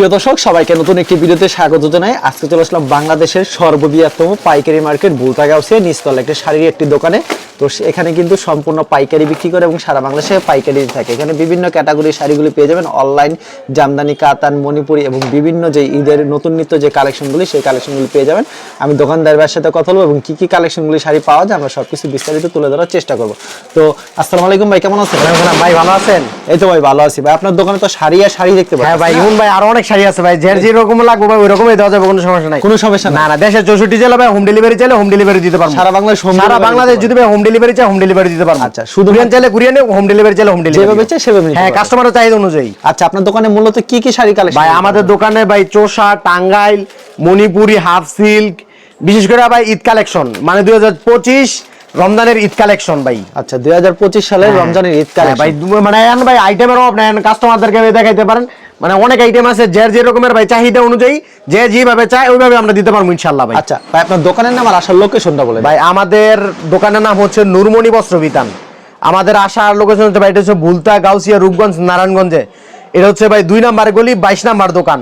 প্রিয় দর্শক, সবাইকে নতুন একটি ভিডিওতে স্বাগত জানাই। আজকে চলে আসলাম বাংলাদেশের সর্ববৃহত্তম পাইকারি মার্কেট বুলতাগাউসে নিস্তল একটি শাড়ির একটি দোকানে। তো এখানে কিন্তু সম্পূর্ণ পাইকারি বিক্রি করে এবং সারা বাংলাদেশে পাইকারি থাকে। এখানে বিভিন্ন ক্যাটাগরির শাড়িগুলি পেয়ে যাবেন অনলাইন জামদানি কাতান মণিপুরি এবং বিভিন্ন যে ঈদের নতুন নিত্য যে কালেকশনগুলি সেই কালেকশনগুলি পেয়ে যাবেন। আমি দোকানদারের সাথে কথা বলব এবং কি কি কালেকশনগুলি শাড়ি পাওয়া যায় আমরা সবকিছু বিস্তারিত তুলে ধরার চেষ্টা করব। তো আসসালামু আলাইকুম ভাই কেমন আছেন? ভাই ভালো আছেন? এই তো ভাই ভালো আছি। ভাই আপনার দোকানে তো শাড়ি আর শাড়ি দেখতে হ্যাঁ ভাই ইমন ভাই আরও অনেক শাড়ি আছে ভাই। যে যেরকম লাগবে ভাই ওই রকমই দেওয়া যাবে কোনো সমস্যা নাই। কোনো সমস্যা না না না দেশের চৌষট্টি জেলা ভাই হোম ডেলিভারি চাইলে হোম ডেলিভারি দিতে পারব। সারা বাংলাদেশ সারা বাংলাদেশ যদি ভাই হোম ডেলিভারি চাই হোম ডেলিভারি দিতে পারব। আচ্ছা, শুধু কুরিয়ান চাইলে কুরিয়ানে হোম ডেলিভারি চাইলে হোম ডেলিভারি যেভাবে চাই সেভাবে হ্যাঁ কাস্টমারের চাহিদা অনুযায়ী। আচ্ছা আপনার দোকানে মূলত কি কি শাড়ি কালেকশন ভাই আমাদের দোকানে ভাই চোষা টাঙ্গাইল মণিপুরি হাফ সিল্ক বিশেষ করে ভাই ঈদ কালেকশন মানে দুই হাজার পঁচিশ রমজানের ঈদ কালেকশন ভাই। আচ্ছা দুই হাজার পঁচিশ সালের রমজানের ঈদ হ্যাঁ, কালেকশন ভাই দু- মানে ভাই আইটেমের অভাব নাই কাস্টমারদেরকে দেখাইতে পারেন। মানে অনেক আইটেম আছে যে যে রকমের ভাই চাহিদা অনুযায়ী যে যেভাবে চায় ওইভাবে আমরা দিতে পারব ইনশাল্লাহ ভাই। আচ্ছা ভাই আপনার দোকানের নাম আর আসার লোকেশনটা বলে ভাই আমাদের দোকানের নাম হচ্ছে নুরমণি বস্ত্র বিতান। আমাদের আসার লোকেশন হচ্ছে ভাই এটা হচ্ছে ভুলতা গাউসিয়া রূপগঞ্জ নারায়ণগঞ্জে। এটা হচ্ছে ভাই দুই নাম্বার গলি বাইশ নাম্বার দোকান।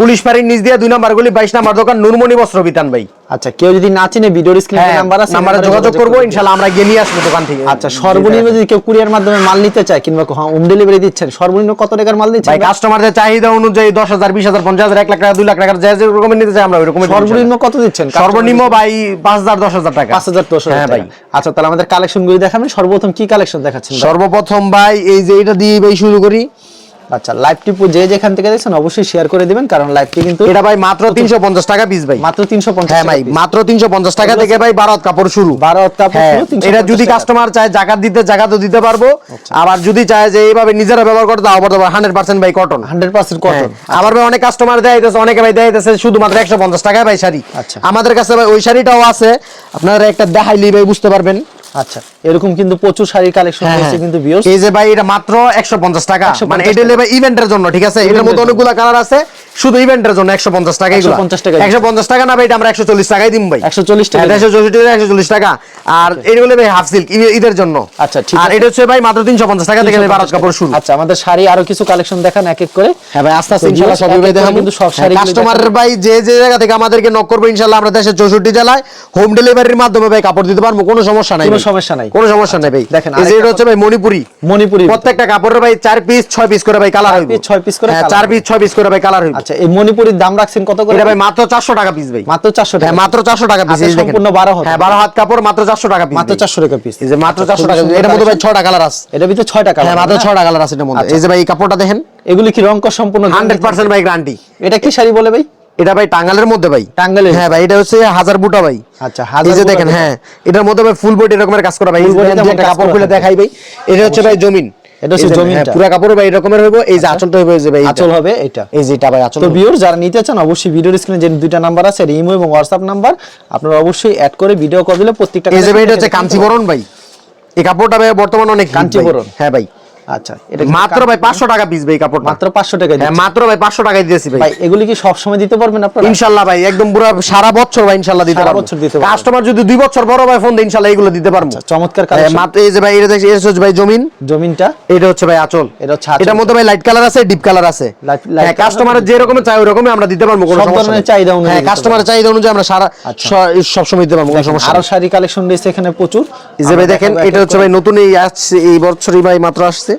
পুলিশ ফাঁড়ির নিচ দিয়ে দুই নাম্বার গলি বাইশ নাম্বার দোকান নুরমণি বস্ত্র বিতান ভাই। আচ্ছা কেউ যদি না চিনে ভিডিওর স্ক্রিনে হ্যাঁ নাম্বার আছে নাম্বারে যোগাযোগ করব ইনশাল্লাহ আমরা গিয়ে নিয়ে আসব দোকান থেকে। আচ্ছা সর্বনিম্ন যদি কেউ কুরিয়ার মাধ্যমে মাল নিতে চায় কিংবা হোম ডেলিভারি দিচ্ছেন সর্বনিম্ন কত টাকার মাল দিচ্ছেন ভাই কাস্টমারদের চাহিদা অনুযায়ী দশ হাজার বিশ হাজার পঞ্চাশ হাজার এক লাখ টাকা দুই লাখ টাকার যে যে রকমের নিতে চাই আমরা ওই রকমের সর্বনিম্ন কত দিচ্ছেন সর্বনিম্ন ভাই পাঁচ হাজার দশ হাজার টাকা। পাঁচ হাজার দশ হ্যাঁ ভাই। আচ্ছা তাহলে আমাদের কালেকশন গুলি দেখাবেন সর্বপ্রথম কি কালেকশন দেখাচ্ছেন সর্বপ্রথম ভাই এই যে এটা দিয়ে ভাই শুরু করি। আচ্ছা লাইভটি যে যেখান থেকে দেখছেন অবশ্যই শেয়ার করে দিবেন কারণ লাইভটি কিন্তু এটা ভাই মাত্র তিনশো পঞ্চাশ টাকা পিস ভাই। মাত্র হ্যাঁ ভাই মাত্র তিনশো পঞ্চাশ টাকা থেকে ভাই কাপড় শুরু। কাপড় হ্যাঁ, শুরু, এটা যদি কাস্টমার চায় জাকাত দিতে জাকাতও দিতে পারব। আচ্ছা। আবার যদি চায় যে এইভাবে নিজেরা ব্যবহার করতে তাও পারতে হান্ড্রেড পার্সেন্ট ভাই কটন হান্ড্রেড পার্সেন্ট কটন আবার ভাই অনেক কাস্টমার দেয় দিতেছে অনেকে ভাই দেয় দিতেছে শুধুমাত্র একশো পঞ্চাশ টাকায় ভাই শাড়ি। আচ্ছা। আমাদের কাছে ভাই ওই শাড়িটাও আছে। আপনারা একটা দেখাইলি ভাই বুঝতে পারবেন। আচ্ছা এরকম কিন্তু প্রচুর শাড়ির কালেকশন হয়েছে হ্যাঁ। কিন্তু ভিউয়ার্স এই যে ভাই এটা মাত্র একশো পঞ্চাশ টাকা। মানে এটা লেবে ইভেন্টের জন্য ঠিক আছে? এটার মধ্যে অনেকগুলা কালার আছে। শুধু ইভেন্টের জন্য একশো পঞ্চাশ টাকা 150 টাকা। একশো পঞ্চাশ টাকা না ভাই এটা আমরা একশো চল্লিশ টাকাই দিম ভাই। 140 টাকা একশো চল্লিশ টাকা একশো চল্লিশ টাকা। আর এটা হলো ভাই হাফ সিল্ক ঈদের জন্য। আচ্ছা, ঠিক আর এটা হচ্ছে ভাই মাত্র তিনশো পঞ্চাশ টাকা থেকে ভাই বারো কাপড় শুরু। আচ্ছা আমাদের শাড়ি আরও কিছু কালেকশন দেখান এক এক করে। হ্যাঁ ভাই আস্তে আস্তে ইনশাআল্লাহ সবই ভাই দেখাবো কিন্তু সব শাড়িগুলো কাস্টমারের ভাই যে যে জায়গা থেকে আমাদেরকে নক করবে ইনশাআল্লাহ আমরা দেশের চৌষট্টি জেলায় হোম ডেলিভারির মাধ্যমে ভাই কাপড় দিতে পারব। কোনো সমস্যা নাই কোনো সমস্যা নাই। কোনো সমস্যা নাই ভাই। দেখেন, এই যে এটা হচ্ছে ভাই মণিপুরি। মণিপুরি। প্রত্যেকটা কাপড়ের ভাই চার পিস ছয় পিস করে ভাই কালার piece, ছয় piece করে হ্যাঁ, চার পিস ছয় পিস করে ভাই কালার হইবে। আচ্ছা এই মণিপুরির দাম রাখছেন কত করে? এটা ভাই মাত্র চারশো টাকা পিস ভাই। মাত্র চারশো টাকা হ্যাঁ মাত্র চারশো টাকা পিস হাতে সম্পূর্ণ 12 হাত। হ্যাঁ বারো হাত কাপড় মাত্র চারশো টাকা পিস মাত্র 400 টাকা piece। এই যে মাত্র আচ্ছা, চারশো খুবই টাকা সুন্দর এটার মধ্যে ভাই collection। ছটা কালার আছে। এটার ভিতরে ছয়টা কালার হ্যাঁ মাত্র ছটা কালার আছে এটার মধ্যে। আচ্ছা। এই যে ভাই এই কাপড়টা দেখেন। এগুলি কি রং কস সম্পূর্ণ হান্ড্রেড পার্সেন্ট ভাই গ্যারান্টি এটা কি শাড়ি বলে ভাই? এটা ভাই টাঙ্গালের মধ্যে ভাই। টাঙ্গাইলের? হ্যাঁ ভাই এটা হচ্ছে হাজার বুটা ভাই। আচ্ছা, এই হাজার যে দেখেন হ্যাঁ। এটার মধ্যে ভাই ফুল বডি এরকমের কাজ করা ভাই। এই যে কাপড় খুলে দেখাই ভাই। এটা হচ্ছে ভাই জমিন। এটা হচ্ছে। হ্যাঁ, পুরা কাপড় ভাই এরকমের হইব এই যে আঁচলটা হইব এই যে ভাই। আচল হবে এটা এই যে এটা ভাই আঁচল তো যারা নিতে চান অবশ্যই ভিডিওর স্ক্রিনে যে দুইটা নাম্বার আছে ইমো এবং হোয়াটসঅ্যাপ নাম্বার আপনারা অবশ্যই অ্যাড করে ভিডিও কল দিলে প্রত্যেকটা এই যে ভাই এটা হচ্ছে কাঞ্চিবরণ ভাই এই কাপড়টা ভাই বর্তমানে অনেক কাঞ্চিবরণ? হ্যাঁ ভাই আচ্ছা এটা মাত্র ভাই পাঁচশো টাকা পিস ভাই কাপড় মাত্র 500 টাকা হ্যাঁ মাত্র ভাই টাকায় দিয়েছি ভাই। ভাই এগুলি কি সব সময় দিতে পারবেন আপনারা? ইনশাল্লাহ ভাই একদম পুরো সারা বছর ভাই ইনশাল্লাহ দিতে পারব। বছর দিতে পারব। কাস্টমার যদি দুই বছর বড় ভাই ফোন দেয় ইনশাল্লাহ এগুলো দিতে পারব। আচ্ছা, চমৎকার হ্যাঁ, কালেকশন মাত্র এই যে ভাই এটা দেখছি এটা হচ্ছে ভাই জমিন। জমিনটা? এটা হচ্ছে ভাই আচল। এটা হচ্ছে এটার মধ্যে ভাই লাইট কালার আছে ডিপ কালার আছে। হ্যাঁ color কাস্টমারের যে রকমের চাই ওই রকমই আমরা দিতে পারব কোনো সমস্যা নেই। চাহিদা অনুযায়ী হ্যাঁ কাস্টমারের চাহিদা অনুযায়ী আমরা সারা আচ্ছা। সব সময় দিতে পারব কোনো সমস্যা আরও শাড়ি কালেকশন রয়েছে এখানে প্রচুর। এই যে ভাই দেখেন এটা হচ্ছে ভাই নতুন এই আসছে এই বছরই ভাই মাত্র আসছে।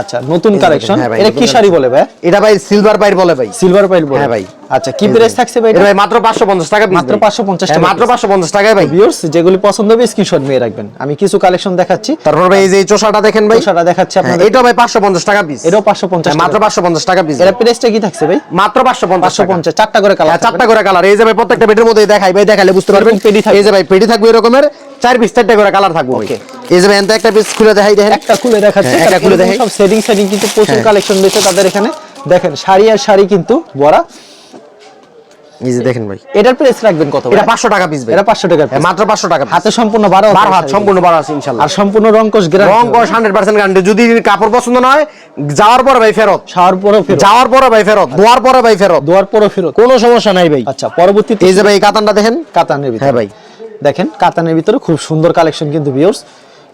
আচ্ছা নতুন কালেকশন হ্যাঁ এটা কি শাড়ি বলে ভাই? এটা ভাই সিলভার বলে ভাই। সিলভার পাইল বলে। হ্যাঁ ভাই। আচ্ছা কি প্রাইস থাকছে ভাই এটা এটা? ভাই মাত্র 550 টাকা মাত্র 550 হ্যাঁ, টাকা মাত্র 550 টাকায় ভাই। ভিউয়ার্স যেগুলি পছন্দ হবে স্ক্রিনশট নিয়ে রাখবেন। আমি কিছু কালেকশন দেখাচ্ছি। তারপর ভাই এই যে চোষাটা দেখেন ভাই। তোষাটা দেখাচ্ছি হ্যাঁ, আপনাদের। এটাও ভাই 550 টাকা পিস এটাও 550 টাকা। মাত্র 550 টাকা পিস এর প্রাইসটা কি থাকছে ভাই? মাত্র 550 টাকা। 550 চারটা করে কালার হ্যাঁ, চারটা করে কালার এই যে ভাই প্রত্যেকটা পেটের মধ্যে দেখাই ভাই দেখালে বুঝতে পারবেন। পেডি থাকবে। এই যে ভাই পেডি থাকবে এরকমের। চার পিস চারটা করে কালার থাকবে Okay. এই যে ভাই একটা পিস খুলে দেখাই দেখেন। একটা খুলে দেখাচ্ছি হ্যাঁ, একটা খুলে দেখাই। সেটিং সেটিং কিন্তু প্রচুর হ্যাঁ। কালেকশন রয়েছে তাদের এখানে। দেখেন শাড়ি আর শাড়ি কিন্তু বড়া। এই যে দেখেন ভাই। এটার প্রাইস রাখবেন কত এটা 500 টাকা পিস ভাই। এটা 500 টাকা হ্যাঁ, মাত্র 500 টাকা হাতে সম্পূর্ণ 12 বারো হাত সম্পূর্ণ বারো আছে ইনশাআল্লাহ আর সম্পূর্ণ রংকশ গ্রাম রং 100% গ্যারান্টি যদি কাপড় পছন্দ না হয় যাওয়ার পরে ভাই ফেরত। শাওয়ার পরও ফেরত। যাওয়ার পরে ভাই ফেরত। দোয়ার পরে ভাই ফেরত। দোয়ার পরও ফেরত। কোনো সমস্যা নাই ভাই। আচ্ছা পরবর্তীতে এই যে ভাই কাতানটা দেখেন। কাতানের ভিতরে। হ্যাঁ ভাই। দেখেন কাতানের ভিতরে খুব সুন্দর কালেকশন কিন্তু ভিউয়ার্স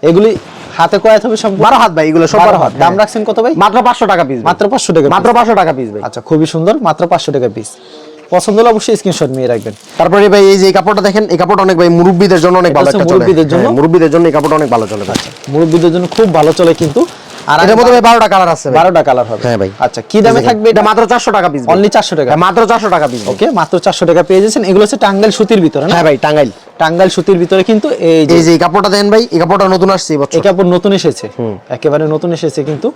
এগুলি হাতে কয় হবে সব? বারো হাত ভাই এগুলো সব বারো হাত দাম হ্যাঁ। রাখছেন কত ভাই? মাত্র পাঁচশো টাকা পিস মাত্র পাঁচশো টাকা মাত্র পাঁচশো টাকা পিস ভাই। আচ্ছা খুবই সুন্দর মাত্র পাঁচশো টাকা পিস পছন্দ হলে অবশ্যই স্ক্রিনশট নিয়ে রাখবেন। তারপরে ভাই এই যে এই কাপড়টা দেখেন এই কাপড় অনেক ভাই মুরব্বীদের জন্য অনেক ভালো একটা চলে। মুরুব্বিদের জন্য? মুরুব্বিদের মুরব্বীদের জন্য এই কাপড়টা অনেক ভালো চলে আচ্ছা মুরব্বীদের জন্য খুব ভালো চলে কিন্তু আর এটার মধ্যে ভাই কালার আছে ভাই। বারোটা কালার হবে। হ্যাঁ ভাই। আচ্ছা কি দামে থাকবে এটা? মাত্র টাকা পিস অনলি চারশো টাকা। মাত্র চারশো টাকা পিস ওকে মাত্র চারশো টাকা পেয়ে যাচ্ছেন। এগুলো হচ্ছে টাঙ্গাইল সুতির ভিতরে না? হ্যাঁ ভাই টাঙ্গাইল। টাঙ্গাইল সুতির ভিতরে কিন্তু এই যে এই কাপড়টা দেন ভাই এই কাপড়টা নতুন আসছে এই এই কাপড় নতুন এসেছে। একেবারে নতুন এসেছে কিন্তু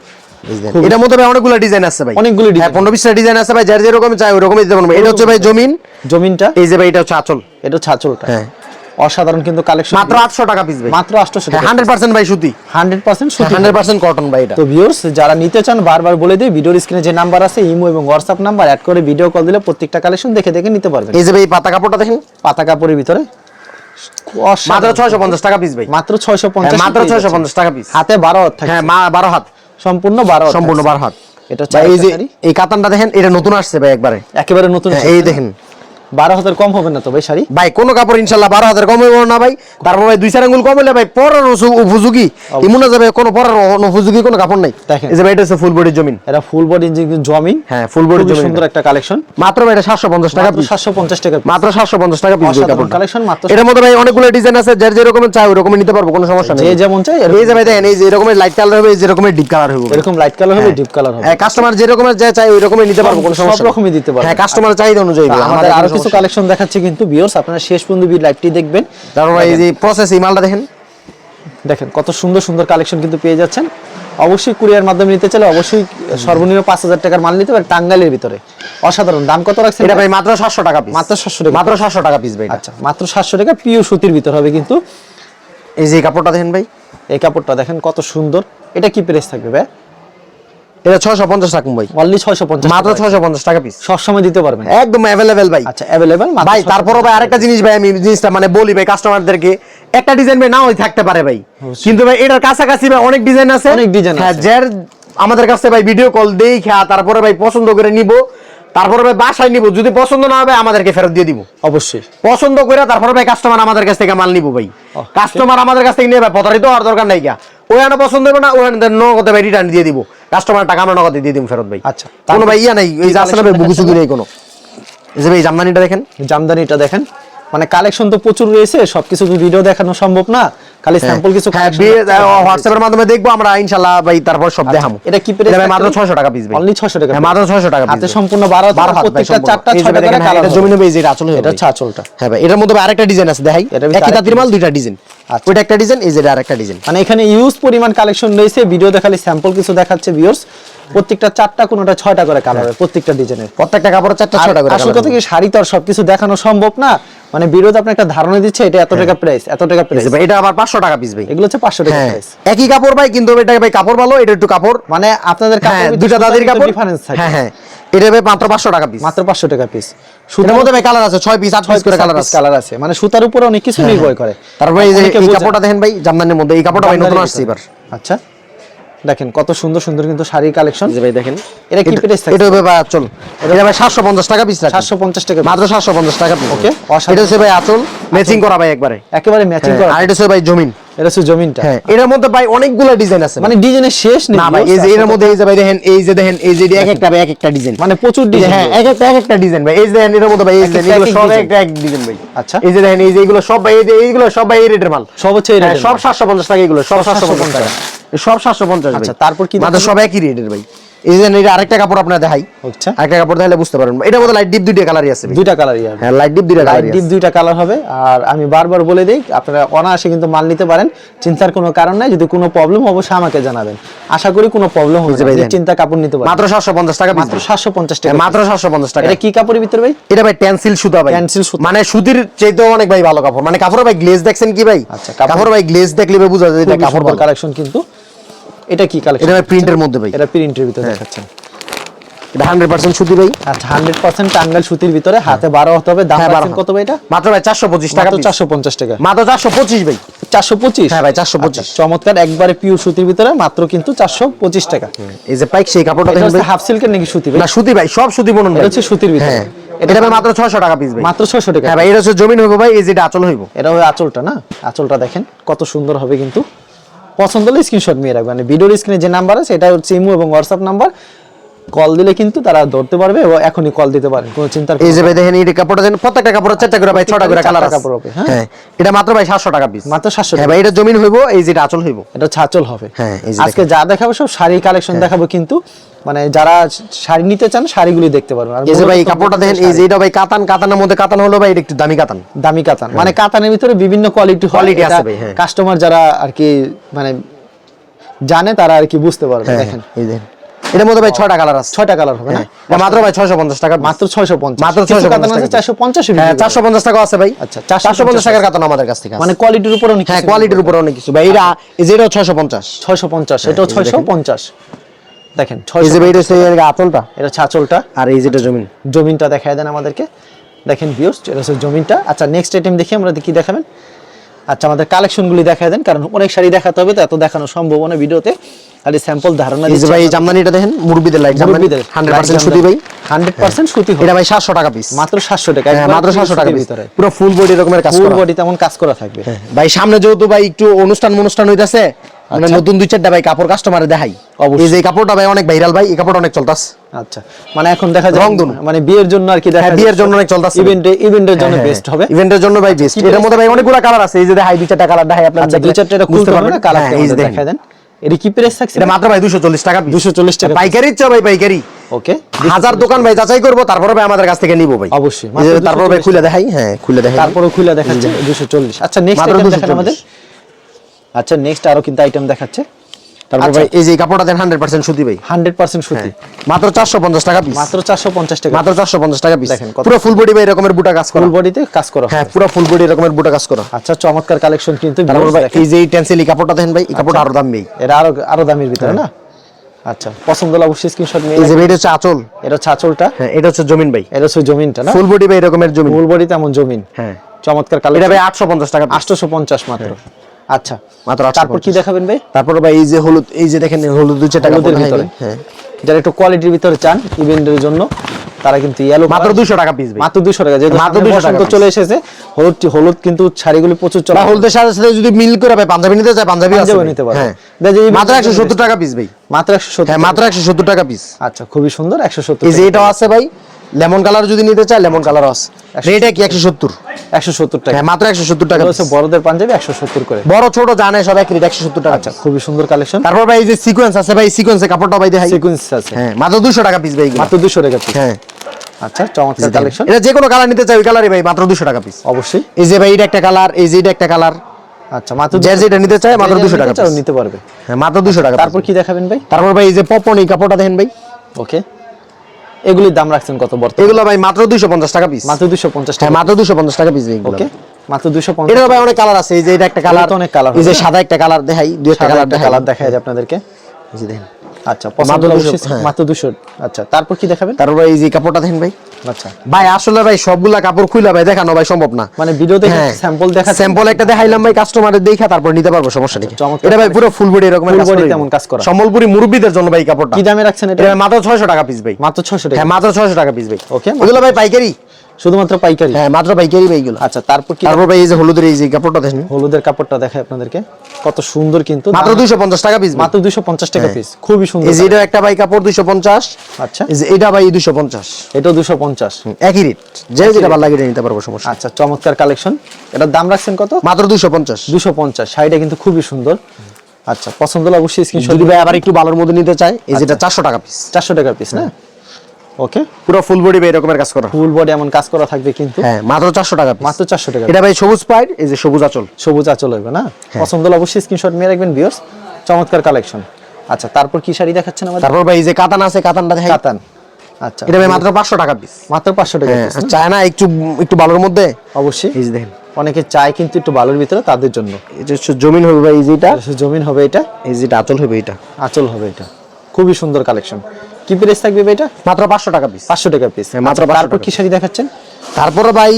এটার মধ্যে ভাই অনেকগুলো ডিজাইন আছে ভাই। অনেকগুলো হ্যাঁ ডিজাইন পনেরো বিশটা ডিজাইন আছে ভাই। যার যেরকম চাই ওই রকমই দিতে পারব। এটা হচ্ছে ভাই জমিন। জমিনটা? এই যে ভাই এটা হচ্ছে আচল। এটা হচ্ছে আঁচলটা। হ্যাঁ। অসাধারণ কিন্তু কালেকশন মাত্র আটশো টাকা পিস ভাই। মাত্র আটশো হ্যাঁ হান্ড্রেড পার্সেন্ট ভাই সুতি। হান্ড্রেড পার্সেন্ট সুতি। হান্ড্রেড পার্সেন্ট কটন ভাই এটা। তো ভিউয়ার্স যারা নিতে চান বারবার বলে দিই ভিডিওর স্ক্রিনে যে নাম্বার আছে ইমো এবং হোয়াটসঅ্যাপ নাম্বার অ্যাড করে ভিডিও কল দিলে প্রত্যেকটা কালেকশন দেখে দেখে নিতে পারবেন। এই যে ভাই পাতা কাপড়টা দেখেন। পাতা কাপড়ের ভিতরে মাত্র অসাধারণ। ছয়শো পঞ্চাশ টাকা পিস ভাই। মাত্র ছয়শো হ্যাঁ, পঞ্চাশ মাত্র ছয়শো পঞ্চাশ টাকা পিস হাতে বারো হাত থাকে হ্যাঁ মা বারো হাত। সম্পূর্ণ বারো হাত সম্পূর্ণ থাকছে। বারো হাত। এটা ভাই এই যে এই কাতানটা দেখেন এটা নতুন আসছে ভাই একবারে। একেবারে নতুন হ্যাঁ, এই দেখেন। বারো হাজার কম হবে না তো ভাই শাড়ি? ভাই কোন কাপড় ইনশাল্লাহ বারো হাজার কম হইব না ভাই। তারপর ভাই দুই চার আঙ্গুল কম হলে ভাই পরার উপযোগী। এমন না যাবে কোনো পরার অ- উপযোগী কোনো কাপড় নাই। দেখেন। এই যে ভাই এটা হচ্ছে ফুল বডির জমিন। এটা ফুল বডি জমিন হ্যাঁ, body খুবই জমিন সুন্দর একটা কালেকশন মাত্র ভাই এটা সাতশো পঞ্চাশ টাকা। সাতশো পঞ্চাশ টাকা মাত্র সাতশো পঞ্চাশ টাকা পিস অসাধারণ collection, মাত্র এটার মধ্যে ভাই অনেকগুলো ডিজাইন আছে যার যেরকম চাই ওই রকমই নিতে পারব কোনো সমস্যা নেই যে যেমন চাই এই যে ভাই দেখেন এই যে এরকমের লাইট কালার হবে এই যে এরকমের ডিপ কালার হবে। এরকম লাইট কালার হবে ডিপ কালার হবে। হ্যাঁ কাস্টমার যে রকমের যা চাই ওই রকমের নিতে পারব কোনো সমস্যা নেই। রকমই দিতে পারব। হ্যাঁ কাস্টমার চাহিদা অনুযায়ী আমাদের আরও কোনো কিছু কালেকশন দেখাচ্ছি কিন্তু ভিউয়ার্স আপনারা শেষ পর্যন্ত লাইভটি দেখবেন। ভাই এই যে প্রসেস এই মালটা দেখেন। দেখেন কত সুন্দর সুন্দর কালেকশন কিন্তু পেয়ে যাচ্ছেন। অবশ্যই কুরিয়ার মাধ্যমে নিতে চাইলে অবশ্যই সর্বনিম্ন পাঁচ হাজার টাকার মাল নিতে পারে টাঙ্গাইলের ভিতরে। অসাধারণ। দাম কত রাখছেন এটা ভাই? মাত্র সাতশো টাকা পিস মাত্র 700 টাকা। মাত্র সাতশো টাকা পিস ভাই আচ্ছা মাত্র সাতশো টাকা পিও সুতির ভিতর হবে কিন্তু। এই যে কাপড়টা দেখেন ভাই। এই কাপড়টা দেখেন কত সুন্দর। এটা কি প্রাইস থাকবে ভাই? এটা ছয়শো পঞ্চাশ টাকা ভাই অনলি ছয়শো পঞ্চাশ মাত্র ছয়শো পঞ্চাশ টাকা পিস সবসময় দিতে পারবেন। একদম অ্যাভেলেবেল ভাই। আচ্ছা অ্যাভেলেবেল ভাই তারপরও ভাই আরেকটা জিনিস ভাই আমি জিনিসটা মানে বলি ভাই কাস্টমারদেরকে একটা ডিজাইন ভাই নাও থাকতে পারে ভাই। কিন্তু ভাই এটার কাছাকাছি ভাই অনেক ডিজাইন আছে। অনেক design হ্যাঁ আছে। যার আমাদের কাছে ভাই ভিডিও কল দেই খা তারপরে ভাই পছন্দ করে নিব। তারপরে ভাই বাসায় নিব। যদি পছন্দ না হবে আমাদেরকে ফেরত দিয়ে দিব। অবশ্যই। পছন্দ করে তারপরে ভাই কাস্টমার আমাদের কাছ থেকে মাল নিব ভাই। কাস্টমার আমাদের কাছ থেকে নিয়ে ভাই প্রতারিত হওয়ার দরকার নাই গা ওখানে পছন্দ হবে না ওখানে নগদে ভাই রিটার্ন দিয়ে দিব। কাস্টমার টাকা আমরা নগদে দিয়ে দিব ফেরত ভাই। আচ্ছা, কোনো ভাই ইয়া নাই ওই যে আসলে ভাই collection বুকু সুগি নেই কোনো। যে ভাই জামদানিটা দেখেন। জামদানিটা দেখেন। মানে কালেকশন তো প্রচুর রয়েছে সবকিছু ভিডিও দেখানো সম্ভব না। খালি স্যাম্পল কিছু হ্যাঁ। হোয়াটসঅ্যাপের মাধ্যমে দেখব আমরা ইনশাআল্লাহ ভাই তারপর সব দেখাবো। এটা কি ভাই মাত্র থাকবে? 600 টাকা পিস ভাই। Only 600 টাকা হ্যাঁ মাত্র 600 টাকা হাতে সম্পূর্ণ 12 12 প্রত্যেকটা চারটা ছয়টা করে হ্যাঁ, কালার এটা জমিনে আঁচল হচ্ছে আঁচলটা। হ্যাঁ ভাই এটার মধ্যে আরেকটা ডিজাইন আছে দেখাই। একই তাঁতির মাল দুইটা ডিজাইন আচ্ছা। ওইটা একটা ডিজাইন এই যে আরেকটা ডিজাইন মানে এখানে ইউজ পরিমাণ কালেকশন রয়েছে ভিডিও দেখালে স্যাম্পল কিছু দেখাচ্ছে ভিউয়ার্স প্রত্যেকটা চারটা কোনোটা ছয়টা করে কালার প্রত্যেকটা ডিজাইনের প্রত্যেকটা কাপড়ের চারটা ছটা করে আসল কথা কি শাড়ি তো আর সবকিছু দেখানো সম্ভব না। মানে ভিডিওতে আপনি একটা ধারণা দিচ্ছে এটা এত টাকা প্রাইস এত টাকা প্রাইস এটা আবার 500 টাকা পিস ভাই। এগুলো হচ্ছে পাঁচশো টাকা হ্যাঁ। একই কাপড় ভাই কিন্তু এটা ভাই কাপড় ভালো এটা একটু কাপড়। মানে আপনাদের হ্যাঁ দুইটা দাদির কাপড়। ডিফারেন্স থাকে। হ্যাঁ হ্যাঁ। এটা ভাই মাত্র 500 টাকা পিস মাত্র পাঁচশো টাকা পিস সুতার মধ্যে ভাই কালার আছে 6 পিস 8 পিস করে কালার আছে। কালার আছে। মানে সুতার উপরে অনেক কিছু নির্ভর করে। তারপরে এই যে এই কাপড়টা দেখেন ভাই জামদানির মধ্যে। এই কাপড়টা ভাই নতুন আসছে এবার। আচ্ছা। দেখেন কত সুন্দর সুন্দর কিন্তু শাড়ির কালেকশন ভাই দেখেন এটা কি price থাকছে? এটা হবে ভাই আচল এটা ভাই 750 টাকা পিস সাতশো পঞ্চাশ টাকা মাত্র 750 টাকা Okay, এটা হচ্ছে ভাই আচল ম্যাচিং করা ভাই একবারে একেবারে ম্যাচিং হ্যাঁ, করা আর এটা হচ্ছে ভাই জমিন এটা হচ্ছে জমিনটা হ্যাঁ এটার মধ্যে ভাই অনেকগুলো ডিজাইন আছে মানে ডিজাইনের শেষ নেই না ভাই এই যে এর মধ্যে এই যে ভাই দেখেন এই যে দেখেন এই যে এক একটা ভাই এক একটা ডিজাইন মানে প্রচুর ডিজাইন হ্যাঁ এক একটা এক একটা ডিজাইন ভাই এই যে দেখেন এর মধ্যে ভাই এই যে এগুলো এক এক সব এক ডিজাইন ভাই আচ্ছা। এই যে দেখেন এই যে এগুলো সব ভাই এই যে এইগুলো সব ভাই এই রেটের মাল সব হচ্ছে এই হ্যাঁ, এর সব মাল। 750 টাকা এগুলো সব সব 750 টাকা সব 750 ভাই আচ্ছা, তারপর কি দেখাবো? সব একই রেটের ভাই। এই যে এটা আরেকটা কাপড় আপনার দেখাই। আচ্ছা। আরেকটা কাপড় দেখালে বুঝতে পারবেন। এটার মধ্যে লাইট ডিপ দুইটা কালারই আছে দুইটা কালারই হবে হ্যাঁ লাইট ডিপ দুইটা লাইট ডিপ দুইটা কালার হবে। আর আমি বারবার বলে দিই আপনারা অনায়াসে কিন্তু মাল নিতে পারেন। চিন্তার কোনো কারণ নাই। যদি কোনো প্রবলেম অবশ্যই আমাকে জানাবেন। আশা করি কোনো প্রবলেম হবে না। চিন্তা কাপড় নিতে পারেন মাত্র 750 টাকা মাত্র ভাই। সাতশো পঞ্চাশ টাকা হ্যাঁ, মাত্র 750 টাকা। এটা কি কাপড়ের ভিতরে ভাই? এটা ভাই টেনসিল সুতা ভাই। Tencel সুতা। মানে সুতির চাইতেও অনেক ভাই ভালো কাপড়। মানে কাপড় ভাই গ্লেজ দেখছেন কি ভাই? আচ্ছা, কাপড়- ভাই গ্লেজ দেখলে বোঝা যায় এটা কাপড় কালেকশন কিন্তু। এটা কি কালেকশন এটা প্রিন্টের মধ্যে ভাই। এটা প্রিন্টের ভিতরে হ্যাঁ। দেখাচ্ছেন। এটা 100% সুতি ভাই। আচ্ছা সুতির ভিতরে হাতে হতে হবে দাম হ্যাঁ। কত ভাই এটা? মাত্র ভাই 425 টাকা মাত্র piece। চারশো পঞ্চাশ টাকা। মাত্র 425 ভাই। চারশো পঁচিশ? হ্যাঁ ভাই, 425 আচ্ছা, চমৎকার একবারে পিওর সুতির ভিতরে মাত্র কিন্তু চারশো পঁচিশ টাকা। এই যে পাইক সেই কাপড়টা এটা দেখেন ভাই। হাফ সিল্কের নাকি সুতি ভাই? না সুতি ভাই সব সুতি বনুন ভাই। হচ্ছে সুতির ভিতরে। এটা ভাই মাত্র 600 টাকা পিস ভাই। মাত্র ছয়শো টাকা। হ্যাঁ ভাই এটা হচ্ছে জমিন হইব ভাই এই যেটা আচল হইব। এটা আঁচলটা না? আঁচলটা দেখেন কত সুন্দর হবে কিন্তু। পছন্দ হলে স্ক্রিনশট নিয়ে রাখবেন। ভিডিওর স্ক্রিনে যে নাম্বার আছে এটা হচ্ছে ইমো এবং হোয়াটসঅ্যাপ নাম্বার কল দিলে কিন্তু তারা ধরতে পারবে এবং এখনই কল দিতে পারেন কোনো চিন্তার এই যে ভাই দেখেন এই কাপড়টা দেন প্রত্যেকটা কাপড় চারটা করে ভাই ছটা করে কালার কাপড় হবে, হ্যাঁ। হ্যাঁ এটা মাত্র ভাই 700 টাকা পিস মাত্র 700 হ্যাঁ ভাই এটা জমিন হইবো এই যেটা আঁচল হইবো। এটা ছাচল হবে। হ্যাঁ, আজকে যা দেখাবো সব শাড়ি কালেকশন দেখাবো কিন্তু মানে যারা শাড়ি নিতে চান শাড়িগুলি দেখতে পারবেন। আর এই যে ভাই কাপড়টা দেখেন এই যে এটা ভাই কাতান কাতানের মধ্যে কাতান হলো ভাই এটা একটু দামি কাতান। দামি কাতান। মানে কাতানের ভিতরে বিভিন্ন কোয়ালিটি Quality আছে ভাই, হ্যাঁ। কাস্টমার যারা আর কি মানে জানে তারা আর কি বুঝতে পারবে হ্যাঁ দেখেন। এই দেখেন। এটার মধ্যে ভাই ছটা কালার আছে। ছয়টা কালার হবে না? হ্যাঁ মাত্র ভাই 650 টাকা। মাত্র ছয়শো পঞ্চাশ। মাত্র 650 টাকা। চারশো পঞ্চাশ হ্যাঁ 450 টাকা আছে ভাই। আচ্ছা, 450 টাকার কাতান আমাদের কাছ থেকে। মানে কোয়ালিটির উপর অনেক হ্যাঁ কোয়ালিটির উপরে অনেক কিছু। ভাই এটা এই যে এটা 650 ছয়শো পঞ্চাশ এটাও এই যে ছয়শো পঞ্চাশ। দেখেন ছয়শো এটা হচ্ছে এর আঁচলটা। এটা ছাচলটা আর এই যেটা জমিন। জমিনটা দেখায় দেন আমাদেরকে। দেখেন ভিউস এটা হচ্ছে জমিনটা। আচ্ছা নেক্সট আইটেম দেখি আমরা কি দেখাবেন? আচ্ছা আমাদের কালেকশনগুলি দেখায় দেন কারণ অনেক শাড়ি দেখাতে হবে তো এত দেখানো সম্ভব না ভিডিওতে। খালি স্যাম্পল ধারণা যে ভাই জামদানিটা দেখেন মুরবিদের লাইট জামদানি। 100% সুতি ভাই। হান্ড্রেড পার্সেন্ট সুতি হবে। এটা ভাই 700 টাকা পিস মাত্র সাতশো টাকা হ্যাঁ মাত্র 700 টাকা ভিতরে। পুরো ফুল বডি এরকমের কাজ করা। ফুল বডি তেমন কাজ করা থাকবে। ভাই সামনে যেহেতু ভাই একটু অনুষ্ঠান অনুষ্ঠান হইতাছে মানে আচ্ছা। নতুন দুই চারটা ভাই কাপড় কাস্টমারে দেখাই। অবশ্যই। এই যে কাপড়টা ভাই অনেক ভাইরাল ভাই এই কাপড়টা অনেক চলতাস আচ্ছা মানে এখন দেখা যায় রংধনু। মানে বিয়ের জন্য আর কি দেখা হ্যাঁ, বিয়ের জন্য অনেক চলতেছে। ইভেন্টে ইভেন্টের জন্য বেস্ট হবে। ইভেন্টের জন্য ভাই বেস্ট কি এটার মধ্যে ভাই অনেকগুলো কালার আছে। এই যে দেখাই দুই চারটা কালার দেখাই আপনারা আচ্ছা দুই চারটা খুলতে পারবেন না? কালার হ্যাঁ, এই যে। দেখায় দেন। এটা কি প্রাইস থাকছে? এটা মাত্র ভাই 240 টাকা 240 টাকা পাইকারি ভাই পাইকারি। ওকে হাজার দোকান ভাই যাচাই করব তারপরে ভাই আমাদের কাছ থেকে নিবো ভাই। অবশ্যই, তারপর ভাই খুলে দেখাই হ্যাঁ খুলে দেখাই। তারপরে খুলে দেখাচ্ছে 240 আচ্ছা নেক্সট মাত্র আইটেম দেখেন 240 আমাদের। আচ্ছা নেক্সট আরও কিন্তু আইটেম দেখাচ্ছে। তারপর আচ্ছা। ভাই এই যে কাপড়টা দেন 100% সুতি ভাই। 100% সুতি। মাত্র 450 টাকা পিস মাত্র 450 টাকা মাত্র 450 টাকা পিস দেখেন পুরো ফুল বডি ভাই এরকমের বুটা কাজ করা। ফুল বডিতে কাজ করা হ্যাঁ পুরো ফুল বডি এরকমের বুটা কাজ করা। আচ্ছা চমৎকার কালেকশন কিন্তু এই যে কাপড়টা দেখেন ভাই এই কাপড়টা আরও দাম। নেই এটা আরও আরও দামের ভিতরে না? আচ্ছা পছন্দ হলে অবশ্যই স্ক্রিনশট নিয়ে এই যে এটা হচ্ছে আঁচল। এটা ছাচলটা হ্যাঁ এটা হচ্ছে জমিন ভাই। এটা হচ্ছে জমিনটা না? ফুল বডি ভাই এরকমের জমিন। ফুল বডি তেমন জমিন। হ্যাঁ। চমৎকার এটা কালেকশন ভাই 850 টাকা piece। 850 মাত্র। আচ্ছা মাত্র তারপর কি দেখাবেন ভাই? তারপর ভাই এই যে হলুদ এই যে দেখেন হলুদ দুই টাকা ভিতরে। হ্যাঁ। যারা একটু কোয়ালিটির ভিতরে চান ইভেন্টের জন্য তারা কিন্তু ইয়েলো মাত্র 200 টাকা পিস মাত্র 200 টাকা যেহেতু মাত্র মাত্র 200 200 টাকা চলে এসেছে হলুদ হলুদ কিন্তু শাড়িগুলি প্রচুর চলে হলুদের সাথে সাথে যদি মিল করে ভাই পাঞ্জাবি নিতে চায় পাঞ্জাবি আছে নিতে পারবে। হ্যাঁ। মাত্র বিষয়টা 170 টাকা পিস ভাই। মাত্র 170 হ্যাঁ মাত্র 170 টাকা পিস আচ্ছা খুবই সুন্দর 170 এই যে এটাও আছে ভাই লেমন কালার যদি নিতে চায় লেমন কালারও আছে রেট কি 170 170 টাকা। হ্যাঁ মাত্র 170 টাকা এটা হচ্ছে বড়দের পাঞ্জাবি 170 করে। বড় ছোট জানে সব এক রেট 170 টাকা আচ্ছা। খুবই সুন্দর কালেকশন তারপর ভাই এই যে সিকোয়েন্স আছে ভাই সিকোয়েন্সে কাপড়টা ভাই দেখাই। সিকোয়েন্স আছে। হ্যাঁ মাত্র 200 টাকা পিস ভাই মাত্র 200 টাকা piece। হ্যাঁ। আচ্ছা চমৎকার কালেকশন এটা যে কোনো কালার নিতে চাই ওই কালারই ভাই মাত্র 200 টাকা পিস অবশ্যই। এই যে ভাই এটা একটা কালার এই যে এটা একটা কালার আচ্ছা মাত্র যে যেটা নিতে চায় মাত্র 200 টাকা নিতে নিতে পারবে। হ্যাঁ মাত্র 200 টাকা তারপর কি দেখাবেন ভাই? তারপর ভাই এই যে পপন এই কাপড়টা দেখেন ভাই। ওকে এগুলির দাম রাখছেন কত বর্তমানে? এগুলো ভাই মাত্র 250 টাকা পিস মাত্র 250 হ্যাঁ টাকা। মাত্র 250 টাকা পিস। ওকে মাত্র 250 এটা ভাই অনেক কালার আছে এই যে এটা একটা কালার অনেক কালার এই যে সাদা একটা কালার দেখাই দুই একটা কালার একটা কালার দেখায় যায় আপনাদেরকে। এই যে দেখেন। আচ্ছা মাত্র দুশো 200 হ্যাঁ। মাত্র 200 আচ্ছা তারপর কি দেখাবেন? তারপর এই যে কাপড়টা দেখেন ভাই। আচ্ছা। ভাই আসলে ভাই সবগুলা কাপড় খুইলা ভাই দেখানো ভাই সম্ভব না। মানে ভিডিওতে স্যাম্পল দেখা স্যাম্পল একটা দেখাইলাম ভাই কাস্টমারের দেখা তারপর নিতে পারব সমস্যা নেই। এটা ভাই পুরো ফুল বডি এরকম তেমন কাজ করা। সম্বলপুরি মুরব্বিদের জন্য ভাই কাপড়টা। কি দামে রাখছেন এটা? মাত্র 600 টাকা পিস ভাই। মাত্র 600 টাকা। হ্যাঁ মাত্র 600 টাকা পিস ভাই। Okay, ওগুলো ভাই পাইকারি। শুধুমাত্র পাইকারি? হ্যাঁ মাত্র পাইকারি ভাই এগুলো। আচ্ছা তারপর কি? তারপর ভাই এই যে হলুদের এই যে কাপড়টা দেখেন। হলুদের কাপড়টা দেখায় আপনাদেরকে। কত সুন্দর কিন্তু। মাত্র দাম- 250 টাকা পিস মাত্র 250 টাকা হ্যাঁ। পিস খুবই সুন্দর। এই যে এটা একটা ভাই কাপড় 250 আচ্ছা। এই যে এটা ভাই 250 এটাও 250 একই রেট যে যেটা ভালো লাগে এটা নিতে পারব সমস্যা আচ্ছা চমৎকার কালেকশন এটার দাম রাখছেন কত? মাত্র 250 250 শাড়িটা কিন্তু খুবই সুন্দর। আচ্ছা পছন্দ হলে অবশ্যই স্ক্রিনশট যদি ভাই আবার একটু ভালোর মধ্যে নিতে চায় এই যেটা 400 টাকা পিস 400 টাকা পিস না? ওকে পুরো ফুল বডি ভাই এরকমের কাজ করা। ফুল বডি এমন কাজ করা থাকবে কিন্তু। হ্যাঁ মাত্র 400 টাকা মাত্র 400 টাকা। এটা ভাই সবুজ পাইড এই যে সবুজ আঁচল। সবুজ আঁচল না? হ্যাঁ। পছন্দ হলে অবশ্যই স্ক্রিনশট নিয়ে রাখবেন ভিউয়ার্স চমৎকার কালেকশন আচ্ছা তারপর কি শাড়ি দেখাচ্ছেন আমাদের? তারপর ভাই এই যে কাতান আছে কাতানটা দেখাই। কাতান। আচ্ছা। এটা ভাই মাত্র 500 টাকা পিস মাত্র 500 টাকা হ্যাঁ piece চায় না একটু একটু ভালোর মধ্যে? অবশ্যই। এই যে দেখেন। অনেকে চায় কিন্তু একটু ভালোর ভিতরে তাদের জন্য। এটা হচ্ছে জমিন হবে ভাই এই যেটা জমিন হবে এটা। এই যেটা আঁচল হবে এটা। আঁচল হবে এটা। খুবই সুন্দর কালেকশন কি প্রাইস থাকবে ভাই এটা? মাত্র 500 টাকা পিস 500 টাকা পিস হ্যাঁ, মাত্র আচ্ছা, 500 তারপর টাকা কি শাড়ি দেখাচ্ছেন? তারপরে ভাই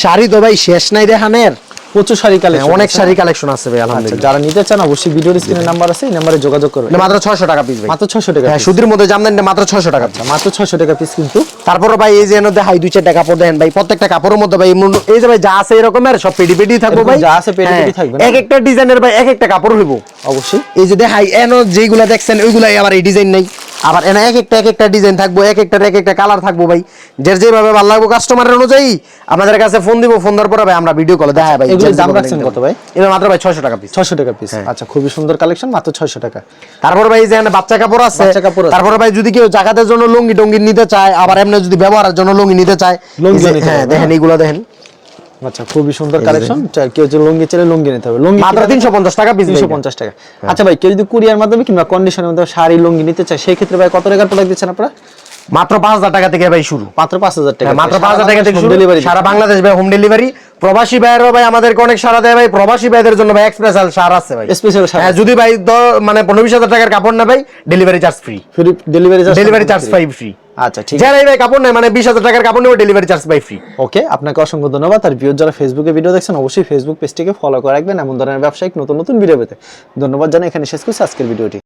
শাড়ি তো ভাই শেষ নাই দেখানের প্রচুর শাড়ি হ্যাঁ, কালেকশন অনেক শাড়ি কালেকশন আছে ভাই আচ্ছা আলহামদুলিল্লাহ। যারা নিতে চান অবশ্যই ভিডিওর স্ক্রিনে নাম্বার আছে এই নাম্বারে যোগাযোগ করবেন মাত্র ছয়শো টাকা পিস ভাই। মাত্র 600 টাকা হ্যাঁ। সুতির মধ্যে জামদানিটা মাত্র ছয়শো টাকা piece। মাত্র 600 টাকা পিস কিন্তু। তারপরে ভাই এই যে এনে দেখাই দুই চারটা কাপড় দেন ভাই প্রত্যেকটা কাপড়ের মধ্যে ভাই এই যে ভাই যা আছে এরকমের সব পেডি পেডি থাকব ভাই। যা আছে পেডি পেডি হ্যাঁ, থাকবে এক একটা ডিজাইনের ভাই এক একটা কাপড় হইব। অবশ্যই। এই যে দেখাই এন যেগুলা দেখছেন ওইগুলাই আবার এই ডিজাইন নেই। আবার এনে এক একটা এক একটা ডিজাইন থাকব এক একটা এক একটা কালার থাকব ভাই। যার যেভাবে ভালো লাগবো কাস্টমারের অনুযায়ী আপনাদের কাছে ফোন দিব ফোন দেওয়ার পরে ভাই আমরা ভিডিও কলে দেখা ভাই। এগুলোর দাম রাখছেন কত ভাই? এটা মাত্র ভাই ছয়শো টাকা পিস 600 টাকা পিস হ্যাঁ। আচ্ছা খুবই সুন্দর কালেকশন মাত্র 600 টাকা। তারপর ভাই এই যে এখানে বাচ্চা কাপড় আছে বাচ্চা কাপড় আছে। তারপরে ভাই যদি কেউ জাকাতের জন্য লুঙ্গি টঙ্গি নিতে চায় আবার এমনি যদি ব্যবহারের জন্য লুঙ্গি নিতে চায় যে- হ্যাঁ দেখেন এইগুলো দেখেন। আচ্ছা খুবই সুন্দর কালেকশন কেউ যদি লুঙ্গি চাইলে লুঙ্গি নিতে হবে। লুঙ্গি মাত্র 350 টাকা এটা। পঞ্চাশ টাকা। আচ্ছা ভাই কেউ যদি কুরিয়ার মাধ্যমে কিংবা কন্ডিশনের মধ্যে শাড়ি লুঙ্গি নিতে চায় সেই ক্ষেত্রে ভাই কত টাকার প্রোডাক্ট দিচ্ছেন আপনারা? মাত্র পাঁচ হাজার টাকা থেকে ভাই শুরু। মাত্র পাঁচ হাজার টাকা হ্যাঁ, মাত্র পাঁচ হাজার টাকা থেকে শুরু। ডেলিভারি সারা বাংলাদেশ ভাই হোম ডেলিভারি প্রবাসী ভাইয়েরও ভাই আমাদেরকে অনেক সারা দেয় ভাই। প্রবাসী ভাইদের জন্য ভাই এক্সপ্রেস সার আছে ভাই। Special সার হ্যাঁ যদি ভাই মানে পনেরো বিশ হাজার টাকার কাপড় না ভাই delivery charge free free delivery delivery charge free আচ্ছা ঠিক যারাই ভাই কাপড় নেয় মানে বিশ হাজার টাকার কাপড় নেবে delivery charge by free okay আপনাকে অসংখ্য ধন্যবাদ। আর ভিউ যারা ফেসবুকে ভিডিও দেখছেন অবশ্যই ফেসবুক পেজটিকে ফলো করে রাখবেন। এমন ধরনের ব্যবসায়িক নতুন নতুন ভিডিও পেতে। ধন্যবাদ জানাই এখানে শেষ করছি আজকের ভিডিওটি